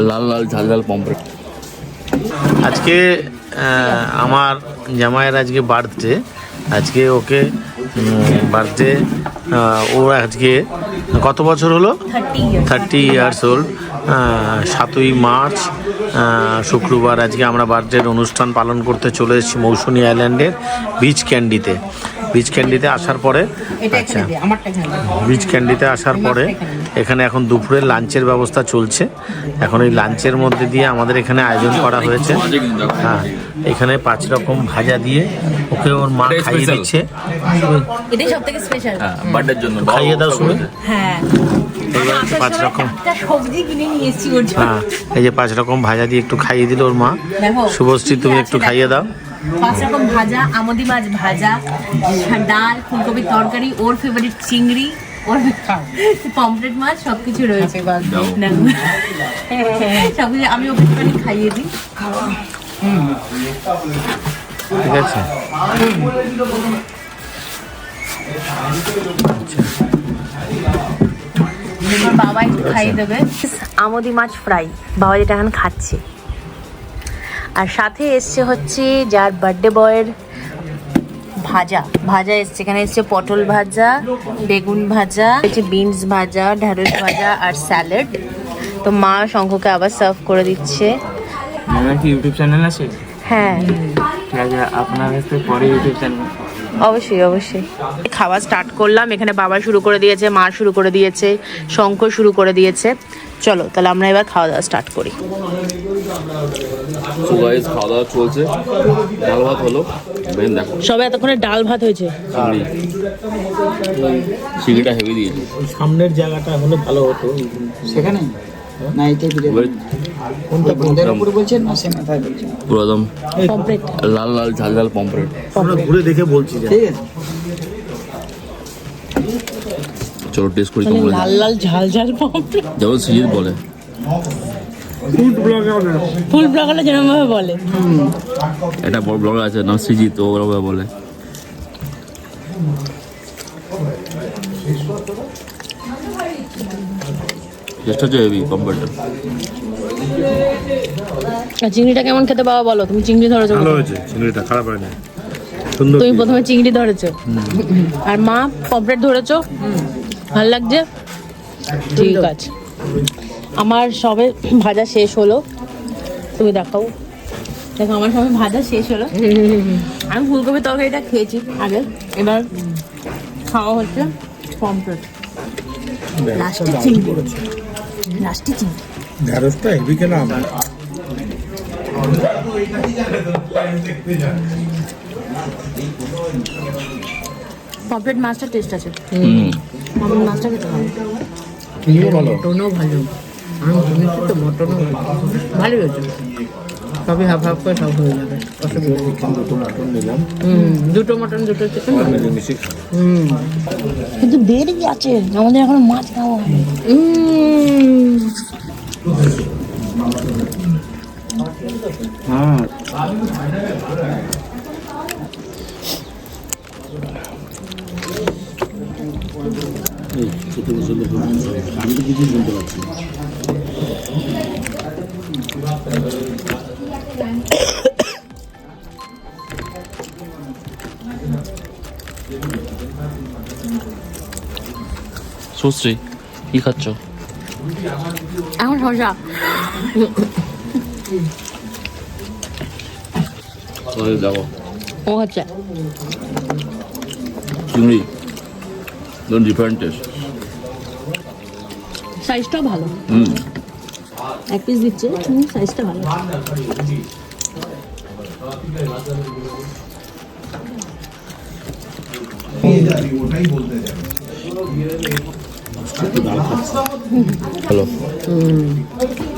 লাল লাল ঝাল ঝাল পম্পলেট আজকে আমার জামাইয়ের আজকে বার্থডে আজকে ওকে বার্থডে ও আজকে কত বছর হলো? থার্টি ইয়ার্স ওল্ড সাতই মার্চ শুক্রবার আজকে আমরা বার্থডের অনুষ্ঠান পালন করতে চলে এসেছি মৌসুমী আইল্যান্ডের বিচ ক্যান্ডিতে বিচ ক্যান্ডিতে আসার পরে? আচ্ছা। বিচ ক্যান্ডিতে আসার পরে এখানে এখন দুপুরের লাঞ্চের ব্যবস্থা চলছে। এখন এই লাঞ্চের মধ্যে দিয়ে আমাদের এখানে আয়োজন করা হয়েছে। হ্যাঁ এখানে পাঁচ রকম ভাজা দিয়ে ওকে ওর মা খাইয়ে দিচ্ছে। এটাই সব স্পেশাল হ্যাঁ বার্থডের জন্য। খাইয়ে দাও শুনে হ্যাঁ। পাঁচ রকম। সবজি কিনে নিয়ে ওর হ্যাঁ এই যে পাঁচ রকম ভাজা দিয়ে একটু খাইয়ে দিল ওর মা। শুভশ্রী তুমি একটু খাইয়ে দাও। পাঁচ রকম ভাজা আমদি মাছ ভাজা ডাল ফুলকপির তরকারি ওর ফেভারিট চিংড়ি ওর পমফ্রেট মাছ সবকিছু রয়েছে। দেখো। সবকিছু আমি ওকে একটুখানি খাইয়ে দিই। ঠিক আছে। বাবা একটু খাইয়ে দেবে। আমদি মাছ ফ্রাই। বাবা যেটা এখন খাচ্ছে। আর সাথে এসছে হচ্ছে যার বার্থডে বয়ের ভাজা। ভাজা এসছে। এখানে এসছে পটল ভাজা, বেগুন ভাজা, হচ্ছে বিনস ভাজা, ঢ্যাঁড়স ভাজা আর স্যালাড তো মা শঙ্খকে আবার সার্ভ করে দিচ্ছে। ইউটিউব চ্যানেল আছে? হ্যাঁ। আপনার কাছে পরে ইউটিউব চ্যানেল অবশ্যই অবশ্যই। খাওয়া স্টার্ট করলাম এখানে বাবা শুরু করে দিয়েছে মা শুরু করে দিয়েছে শঙ্খ শুরু করে দিয়েছে। চলো তাহলে আমরা এবার খাওয়া দাওয়া স্টার্ট করি। সো গাইস খাওয়া দাওয়া চলছে। ডাল ভাত হলো। বেন এতক্ষণে ডাল ভাত হয়েছে। চিংড়ি হেভি দিয়েছে। সামনের জায়গাটা হলে ভালো হতো। সেখানে? না এইটা ভিডিও কোনটা বোর্ডের উপরে বলছেন না সে মাথায় বলছেন। পুরো একদম কমপ্লিট লাল লাল ঝাল ঝাল পম্পলেট আমরা ঘুরে দেখে বলছি ঠিক আছে। চলো টেস্ট করি কেমন লাল লাল ঝাল ঝাল পমফ্রেট যেমন সিজিত বলে। যেরকম ভাবে বলে। একটা বড় ব্লগার আছে নাম সৃজিত ও ওরকম বলে। টেস্ট হচ্ছে হেভি আর চিংড়িটা কেমন খেতে বাবা বলো? তুমি চিংড়ি ধরেছো ভালো হয়েছে চিংড়িটা খারাপ হয়নি। সুন্দর তুমি প্রথমে চিংড়ি ধরেছো। আর মা পমফ্রেট ধরেছো? ভালো লাগছে? ঠিক আছে। আমার সবে ভাজা শেষ হলো। তুমি দেখাও। দেখো আমার সবে ভাজা শেষ হলো। আমি ফুলকপি তরকারিটা খেয়েছি আগে। এবার খাওয়া হচ্ছে পমফ্রেট। লাস্টে চিংড়ি। লাস্টে চিংড়ি ঢ্যাঁড়সটা হেভি মাছটা টেস্ট আছে। হুম। পমফ্রেট মাছটা খেতে ভালো চিংড়িও ভালো মটনও ভালো। আমি শুনেছি তো মটনও ভালো। হয়েছে। সবই হাফ হাফ করে সব হয়ে যাবে। অসুবিধা নেই দুটো মটন নিলাম। হুম দুটো মটন দুটো চিকেন মিলেমিশে খাব। হুম কিন্তু দেরি আছে আমাদের এখন মাছ খাওয়া হয় হ্যাঁ আমি তো কিছু শুনতে পাচ্ছি না। সুশ্রী কি খাচ্ছ এখন শশা দেখো ও হচ্ছে চিংড়ি ধরুন ডিফারেন্ট টেস্ট সাইজটাও ভালো। হুম। এক পিস দিচ্ছে কিন্তু সাইজটা ভালো। Hello. Mm.